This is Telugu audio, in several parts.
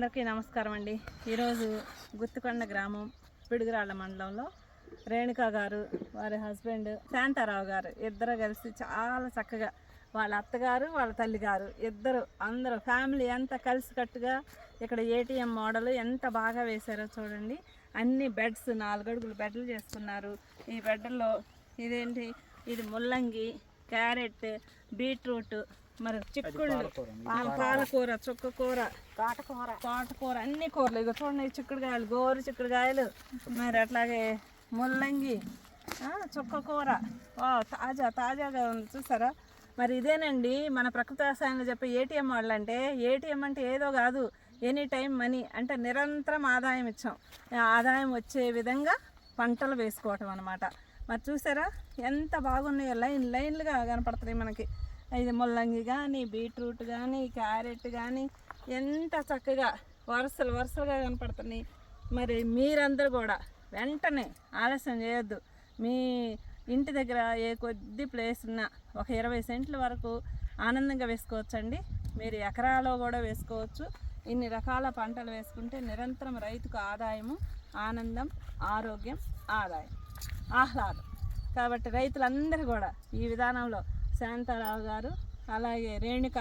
అందరికీ నమస్కారం అండి. ఈరోజు గుత్తుకొండ గ్రామం పిడుగురాళ్ళ మండలంలో రేణుకా గారు వారి హస్బెండ్ శాంతారావు గారు ఇద్దరు కలిసి చాలా చక్కగా వాళ్ళ అత్తగారు వాళ్ళ తల్లి గారు ఇద్దరు అందరూ ఫ్యామిలీ ఎంత కలిసికట్టుగా ఇక్కడ ఏటీఎం మోడల్ ఎంత బాగా వేశారో చూడండి. అన్ని బెడ్స్ నాలుగడుగులు బెడ్లు చేసుకున్నారు. ఈ బెడ్లో ఇదేంటి? ఇది ముల్లంగి క్యారెట్ బీట్రూట్ మరి చిక్కుళ్ళు. పాలకూర చుక్క కూర. తోటకూర తోటకూర అన్ని కూరలు. ఇక చూడండి చిక్కుడుకాయలు గోరు చిక్కుడుకాయలు. మరి అట్లాగే ముల్లంగి చుక్క కూర. ఓ తాజా తాజాగా ఉంది చూసారా? మరి ఇదేనండి మన ప్రకృతి వ్యవసాయంలో చెప్పే ఏటీఎం వాళ్ళు అంటే ఏటీఎం అంటే ఏదో కాదు. ఎనీ టైం మనీ అంటే నిరంతరం ఆదాయం ఇచ్చాం. ఆదాయం వచ్చే విధంగా పంటలు వేసుకోవటం అనమాట మరి చూసారా? ఎంత బాగున్నాయో లైన్ లైన్లుగా కనపడుతున్నాయి మనకి. ఇది ముల్లంగి కానీ బీట్రూట్ కానీ క్యారెట్ కానీ ఎంత చక్కగా వరుసలు వరుసలుగా కనపడుతున్నాయి. మరి మీరందరూ కూడా వెంటనే ఆలస్యం చేయొద్దు. మీ ఇంటి దగ్గర ఏ కొద్ది ప్లేస్ ఉన్నా ఒక ఇరవై సెంట్ల వరకు ఆనందంగా వేసుకోవచ్చండి. మీరు ఎకరాలో కూడా వేసుకోవచ్చు. ఇన్ని రకాల పంటలు వేసుకుంటే నిరంతరం రైతుకు ఆదాయము ఆనందం ఆరోగ్యం ఆదాయం ఆహ్లాదం. కాబట్టి రైతులందరూ కూడా ఈ విధానంలో శాంతారావు గారు అలాగే రేణుక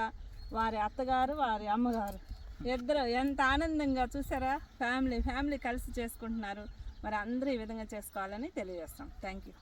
వారి అత్తగారు వారి అమ్మగారు. ఇద్దరు ఎంత ఆనందంగా చూసారా? ఫ్యామిలీ ఫ్యామిలీ కలిసి చేసుకుంటున్నారు. మరి అందరూ ఈ విధంగా చేసుకోవాలని తెలియజేస్తాం థ్యాంక్ యూ